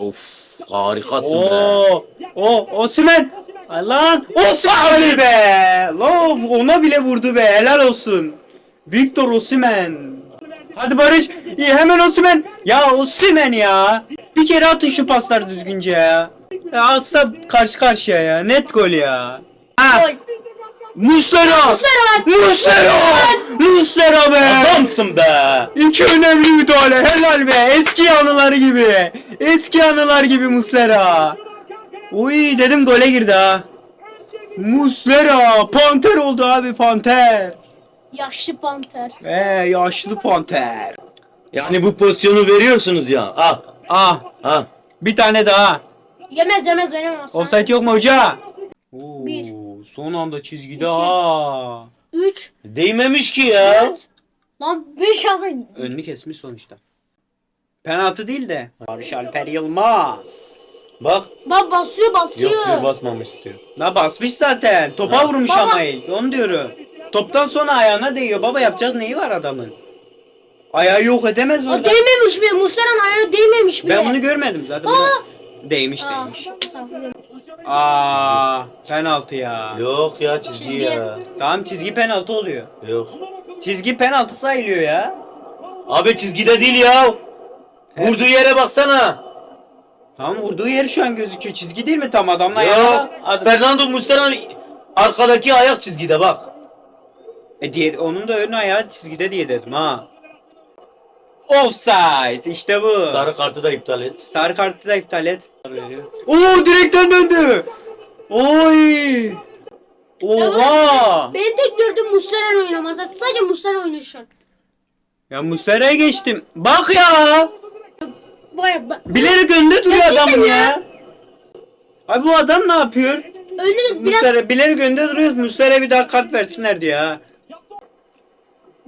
Of harikasın be. Oo, o Osman. Ay Lan Osman be. Lan ona bile vurdu be. Helal olsun. Victor Osimhen. Hadi Barış. İyi hemen Osimhen. Ya Osimhen ya. Bir kere atın şu pasları düzgünce ya. Ya atsa karşı karşıya ya. Net gol ya. Ha. Gol. Muslera. Muslera. Muslera. Muslera be. Adamsın be. İki önemli müdahale. Helal be. Eski anılar gibi. Eski anılar gibi Muslera. Uy dedim gole girdi ha. Muslera. Panter oldu abi panter. Yaşlı panter. Ee yaşlı panter. Yani bu pozisyonu veriyorsunuz ya. Ah Ah ah. bir tane daha. Yemez yemez benim olsun. Offside yok mu hoca? Oo, Bir. Son anda çizgide İki. ha. 3. Değmemiş ki ya. Lan 5 aldın. Önünü kesmiş sonuçta. Penaltı değil de. Barış Alper Yılmaz. Bak. Bak basıyor basıyor. Yok diyor basmamış istiyor. La basmış zaten. Topa Ha. vurmuş Baba. ama ilk. Onu diyorum. Toptan sonra ayağına değiyor. Baba yapacak neyi var adamın? Ayağı yok edemez O orada. değmemiş bile. Muslera'nın ayağına değmemiş bile. Ben bunu görmedim zaten. Aa. Değmiş Aa, değmiş. değil. Aa, penaltı ya. Yok ya çizgi Çizgi. ya. Tamam çizgi penaltı oluyor. Yok. Çizgi penaltı sayılıyor ya. Abi çizgide değil ya. Vurduğu yere baksana. Tamam vurduğu yer şu an gözüküyor. Çizgi değil mi tam adamla ayağına? Ad- Fernando Muslera'nın arkadaki ayak çizgide bak. E diğer onun da ön ayağı çizgide diye dedim ha. Offside işte bu. Sarı kartı da iptal et. Sarı kartı da iptal et. Oo direkten döndü. Oy. Oha. Benim tek gördüğüm Muslera'nın oynamaz. Sadece Muslera oynuyor şu an. Ya Muslera'ya geçtim. Bak ya. Var ya bak. Bilerek önde duruyor Gerçekten adam ya. ya. Abi bu adam ne yapıyor? Önünü biraz Muslera bilerek önde duruyor. Muslera'ya bir daha kart versinler diyor ha.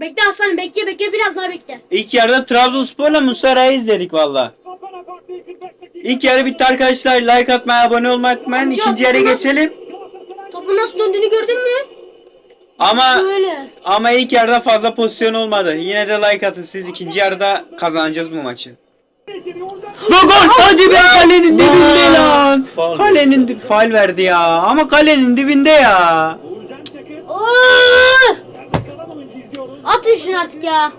Bekle Hasan bekle bekle biraz daha bekle. İlk yarıda Trabzonspor'la Muslera'yı izledik valla. İlk yarı bitti arkadaşlar. Like atmayı, abone olmayı unutmayın. İkinci yarı olmaz. geçelim. Topun nasıl döndüğünü gördün mü? Ama Böyle. ama ilk yarıda fazla pozisyon olmadı. Yine de like atın. Siz ikinci yarıda kazanacağız bu maçı. Gol gol! Hadi be kalenin dibinde lan. Faul. Kalenin di- faul verdi ya. Ama kalenin dibinde ya. Oo! Atın şunu artık ya.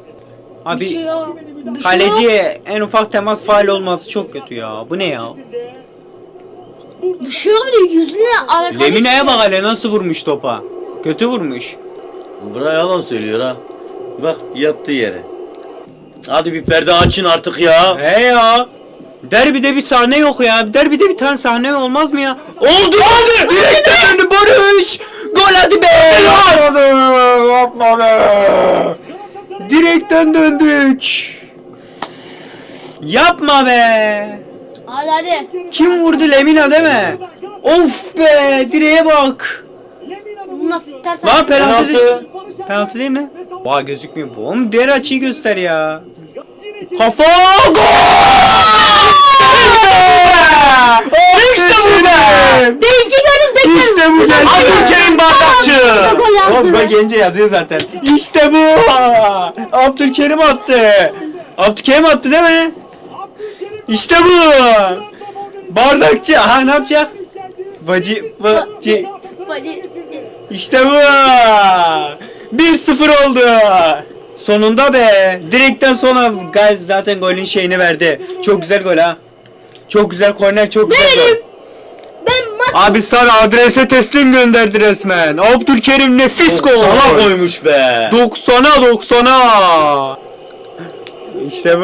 Bir Abi şey yok. Bir şey yok. kaleciye en ufak temas faul olması çok kötü ya. Bu ne ya? Bir şey yok bir de yüzüne alakalı. Lemine'ye bak hele nasıl vurmuş topa. Kötü vurmuş. Bura yalan söylüyor ha. Bak yattı yere. Hadi bir perde açın artık ya. He ya. Derbide bir sahne yok ya. Derbide bir tane sahne olmaz mı ya? Oldu abi. Direkten döndü Barış. Gol hadi be. Yapma be. Yapma be. Direkten döndük. Yapma be. Hadi hadi. Kim vurdu Lemina değil mi? Of be direğe bak. Bu nasıl ters Lan penaltı değil. Penaltı. Penaltı değil mi? Vay gözükmüyor bu. Oğlum diğer açıyı göster ya. Kafa gol! İşte bu be! Gördüm tekrar. İşte bu geldi. Abdülkerim Bardakçı. Gol yazdı Oğlum be. ben gelince yazıyor zaten. İşte bu! Abdülkerim attı. Abdülkerim attı değil mi? İşte bu! Bardakçı. Aha ne yapacak? Bacı, bacı. Bacı. İşte bu. 1-0 oldu. Sonunda be. Direkten sonra Gaz zaten golün şeyini verdi. Çok güzel gol ha. Çok güzel korner, çok güzel gol. Abi sana adrese teslim gönderdi resmen. Abdülkerim nefis gol. Sana koymuş be. 90'a 90'a. İşte bu.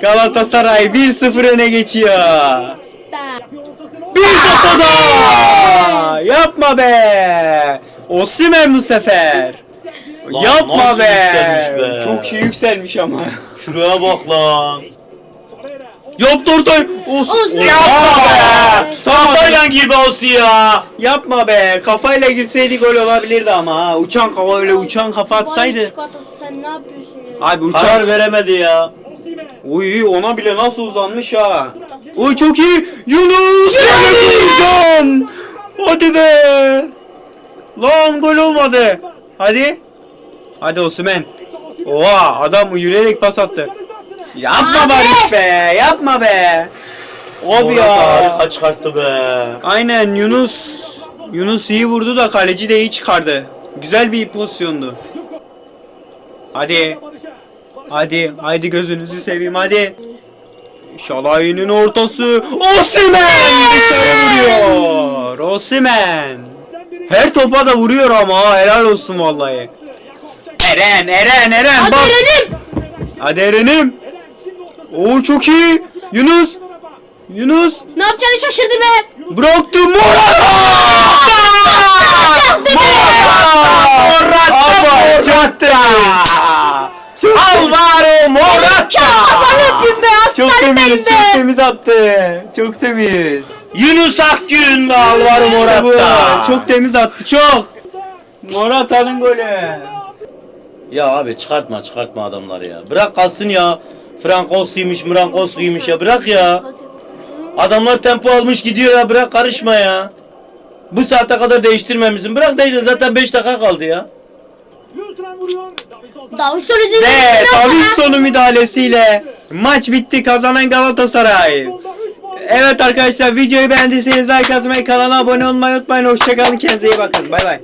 Galatasaray 1-0 öne geçiyor. Bir kafa daha. Yapma be. Osimhen bu sefer. Lan Yapma be. be? Çok iyi yükselmiş ama. Şuraya bak lan. Yaptı ortayı. Os Os- Yapma be. Kafayla gir be Osi ya. Yapma be. Kafayla girseydi gol olabilirdi ama ha. Uçan kafa öyle uçan kafa atsaydı. Çikolatası sen ne yapıyorsun ya? Abi uçar veremedi ya. Uy ona bile nasıl uzanmış ha. Uy çok iyi. Yunus Can. Hadi be. Lan gol olmadı. Hadi. Hadi Osman. Oha adam yürüyerek pas attı. Yapma Abi. Barış be. Yapma be. Abi Morata ya. harika çıkarttı be. Aynen Yunus. Yunus iyi vurdu da kaleci de iyi çıkardı. Güzel bir pozisyondu. Hadi. Hadi. Hadi gözünüzü seveyim hadi. Şalay'ın ortası. Osimhen dışarı vuruyor. Osimhen. Her topa da vuruyor ama ha, helal olsun vallahi. Eren, Eren, Eren Hadi bak. Eren'im. Hadi Eren'im. Oo çok iyi. Yunus. Yunus. Ne yapacağını şaşırdı be. Bıraktı Morata! Morata! Morata! Çok Alvaro Morata! Çok temiz, çok temiz attı. Çok temiz. Yunus Akgün ve Alvaro. Morata. Çok temiz attı, çok. Morata'nın golü. Ya abi çıkartma çıkartma adamları ya. Bırak kalsın ya. Frankowski'ymiş, Murankowski'ymiş ya bırak ya. Adamlar tempo almış gidiyor ya bırak karışma ya. Bu saate kadar değiştirmemişsin. Bırak değiştir zaten 5 dakika kaldı ya. Davison üzerine. Ve Davinson'un müdahalesiyle maç bitti. Kazanan Galatasaray. Evet arkadaşlar videoyu beğendiyseniz like atmayı, kanala abone olmayı unutmayın. Hoşçakalın. Kendinize iyi bakın. Bay bay.